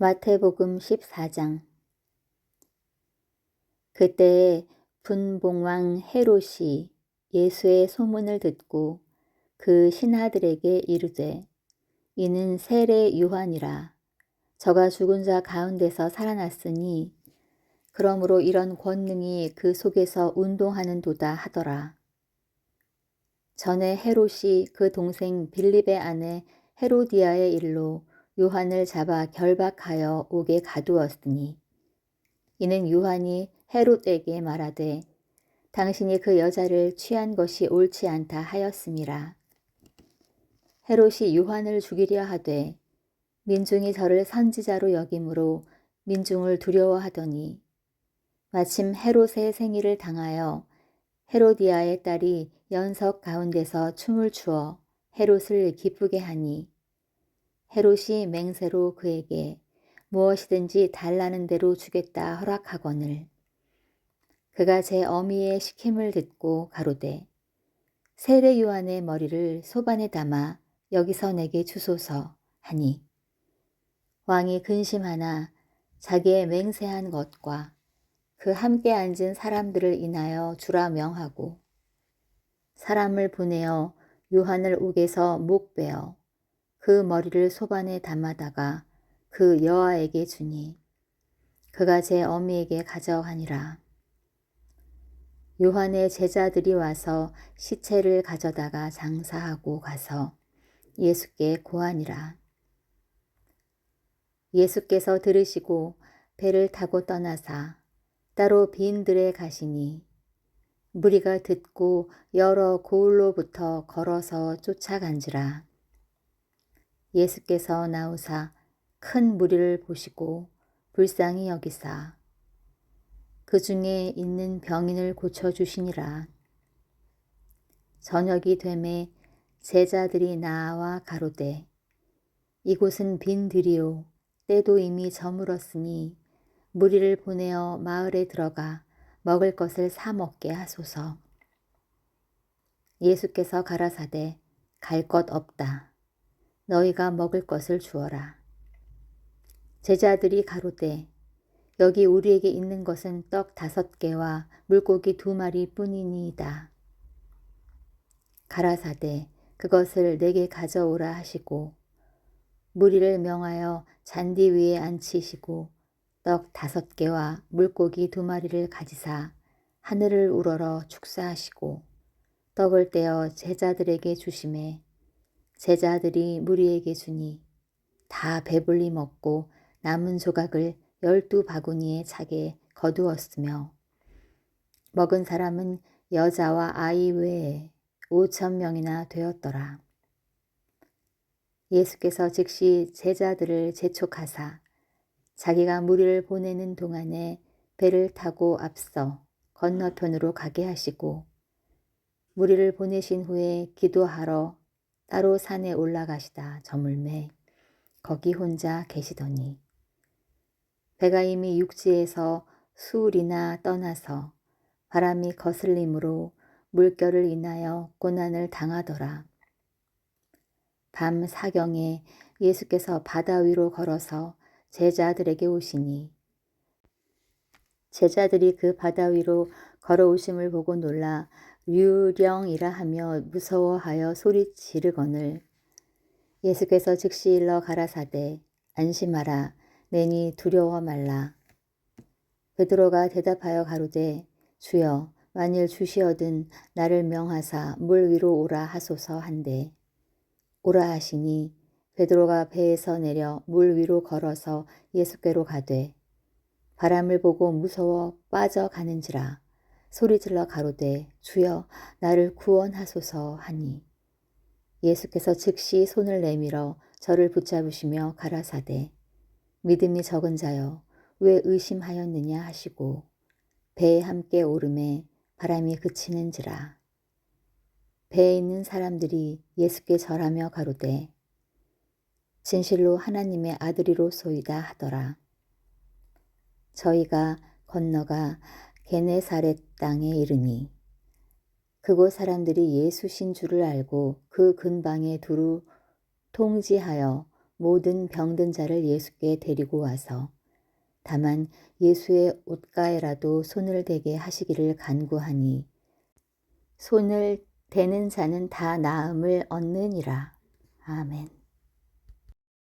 마태복음 14장 그때에 분봉왕 헤롯이 예수의 소문을 듣고 그 신하들에게 이르되 이는 세례 요한이라 저가 죽은 자 가운데서 살아났으니 그러므로 이런 권능이 그 속에서 운동하는도다 하더라. 전에 헤롯이 그 동생 빌립의 아내 헤로디아의 일로 요한을 잡아 결박하여 옥에 가두었으니 이는 요한이 헤롯에게 말하되 당신이 그 여자를 취한 것이 옳지 않다 하였음이라. 헤롯이 요한을 죽이려 하되 민중이 저를 선지자로 여김으로 민중을 두려워하더니 마침 헤롯의 생일을 당하여 헤로디아의 딸이 연석 가운데서 춤을 추어 헤롯을 기쁘게 하니 헤롯이 맹세로 그에게 무엇이든지 달라는 대로 주겠다 허락하거늘. 그가 제 어미의 시킴을 듣고 가로되 세례 요한의 머리를 소반에 담아 여기서 내게 주소서 하니 왕이 근심하나 자기의 맹세한 것과 그 함께 앉은 사람들을 인하여 주라 명하고 사람을 보내어 요한을 옥에서 목베어 그 머리를 소반에 담아다가 그 여아에게 주니 그가 제 어미에게 가져가니라. 요한의 제자들이 와서 시체를 가져다가 장사하고 가서 예수께 고하니라. 예수께서 들으시고 배를 타고 떠나사 따로 빈들에 가시니 무리가 듣고 여러 고을로부터 걸어서 쫓아간지라. 예수께서 나오사 큰 무리를 보시고 불쌍히 여기사 그 중에 있는 병인을 고쳐 주시니라. 저녁이 되매 제자들이 나와 가로되 이곳은 빈 들이요 때도 이미 저물었으니 무리를 보내어 마을에 들어가 먹을 것을 사 먹게 하소서. 예수께서 가라사대 갈 것 없다. 너희가 먹을 것을 주어라. 제자들이 가로되 여기 우리에게 있는 것은 떡 다섯 개와 물고기 두 마리 뿐이니이다. 가라사대 그것을 내게 가져오라 하시고 무리를 명하여 잔디 위에 앉히시고 떡 다섯 개와 물고기 두 마리를 가지사 하늘을 우러러 축사하시고 떡을 떼어 제자들에게 주심에 제자들이 무리에게 주니 다 배불리 먹고 남은 조각을 열두 바구니에 차게 거두었으며 먹은 사람은 여자와 아이 외에 오천 명이나 되었더라. 예수께서 즉시 제자들을 재촉하사 자기가 무리를 보내는 동안에 배를 타고 앞서 건너편으로 가게 하시고 무리를 보내신 후에 기도하러 따로 산에 올라가시다. 저물매. 거기 혼자 계시더니. 배가 이미 육지에서 수울이나 떠나서 바람이 거슬림으로 물결을 인하여 고난을 당하더라. 밤 사경에 예수께서 바다 위로 걸어서 제자들에게 오시니 제자들이 그 바다 위로 걸어오심을 보고 놀라 유령이라 하며 무서워하여 소리 지르거늘. 예수께서 즉시 일러 가라사대 안심하라 내니 두려워 말라. 베드로가 대답하여 가로되 주여 만일 주시어든 나를 명하사 물 위로 오라 하소서 한데. 오라 하시니 베드로가 배에서 내려 물 위로 걸어서 예수께로 가되 바람을 보고 무서워 빠져가는지라 소리질러 가로되 주여 나를 구원하소서 하니. 예수께서 즉시 손을 내밀어 저를 붙잡으시며 가라사대 믿음이 적은 자여 왜 의심하였느냐? 하시고 배에 함께 오름에 바람이 그치는지라 배에 있는 사람들이 예수께 절하며 가로되 진실로 하나님의 아들이로소이다 하더라. 저희가 건너가 게네사렛 땅에 이르니 그곳 사람들이 예수신 줄을 알고 그 근방에 두루 통지하여 모든 병든 자를 예수께 데리고 와서 다만 예수의 옷가에라도 손을 대게 하시기를 간구하니 손을 대는 자는 다 나음을 얻느니라. 아멘.